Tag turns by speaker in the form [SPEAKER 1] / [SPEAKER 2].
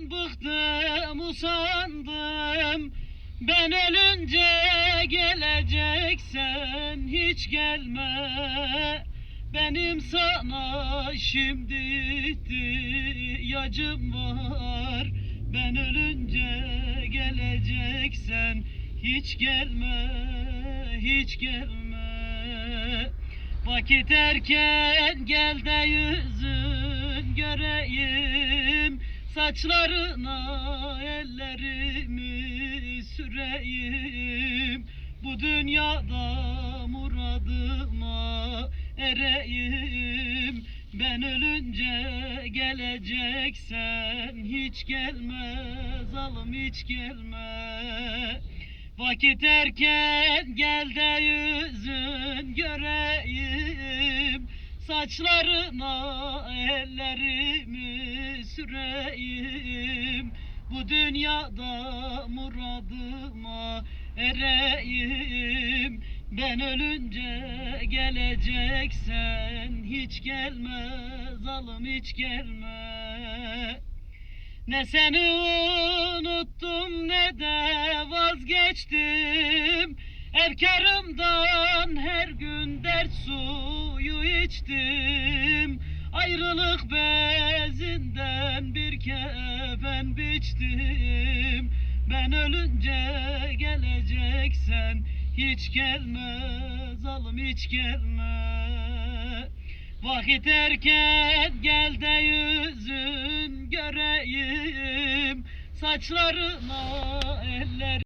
[SPEAKER 1] Bıktım usandım. Ben ölünce geleceksen hiç gelme. Benim sana şimdi ihtiyacım var. Ben ölünce geleceksen hiç gelme hiç gelme. Vakit erken gel de göreyim Saçlarına ellerimi süreyim. Bu dünyada muradıma ereyim. Ben ölünce geleceksen hiç gelme Zalım hiç gelme. Vakit erken gel de yüzün göreyim. Saçlarına ellerimi süreyim. Bu dünyada muradıma ereyim. Ben ölünce geleceksen hiç gelme Zalım hiç gelme. Ne seni unuttum ne de vazgeçtim. Efkarımdan her gün dert suyu içtim. Ayrılık bir kefen biçtim. Ben ölünce geleceksen hiç gelme Zalım hiç gelme. Vakit erken gel de yüzün göreyim. Saçlarına eller